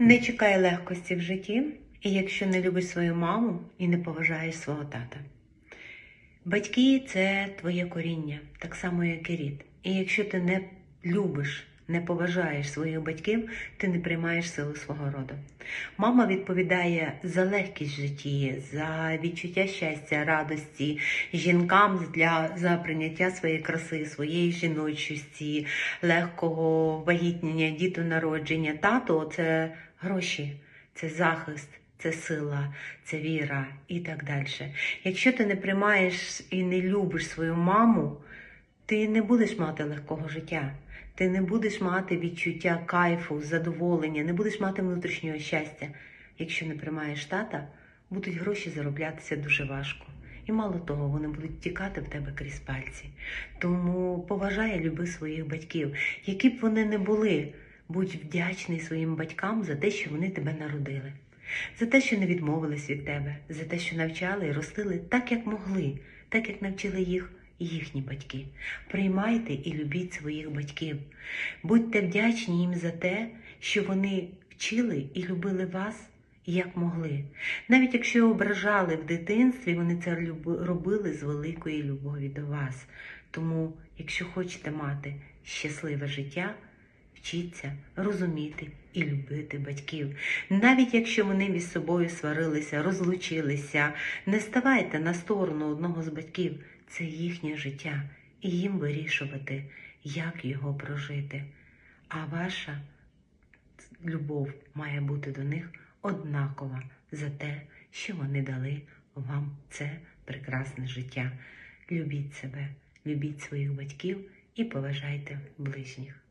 Не чекай легкості в житті, і якщо не любиш свою маму і не поважаєш свого тата. Батьки це твоє коріння, так само, як і рід. І якщо ти не любиш, не поважаєш своїх батьків, ти не приймаєш силу свого роду. Мама відповідає за легкість житті, за відчуття щастя, радості жінкам для за прийняття своєї краси, своєї жіночості, легкого вагітнення, дітонародження. Тато це гроші, це захист. Це сила, це віра і так далі. Якщо ти не приймаєш і не любиш свою маму, ти не будеш мати легкого життя. Ти не будеш мати відчуття кайфу, задоволення, не будеш мати внутрішнього щастя. Якщо не приймаєш тата, будуть гроші зароблятися дуже важко. І мало того, вони будуть тікати в тебе крізь пальці. Тому поважай люби своїх батьків, які б вони не були. Будь вдячний своїм батькам за те, що вони тебе народили, за те, що не відмовились від тебе, за те, що навчали і ростили так, як могли, так як навчили їх їхні батьки. Приймайте і любіть своїх батьків. Будьте вдячні їм за те, що вони вчили і любили вас як могли. Навіть якщо ображали в дитинстві, вони це робили з великої любові до вас. Тому, якщо хочете мати щасливе життя, вчіться розуміти і любити батьків. Навіть якщо вони між собою сварилися, розлучилися, не ставайте на сторону одного з батьків. Це їхнє життя, і їм вирішувати, як його прожити. А ваша любов має бути до них однакова за те, що вони дали вам це прекрасне життя. Любіть себе, любіть своїх батьків і поважайте ближніх.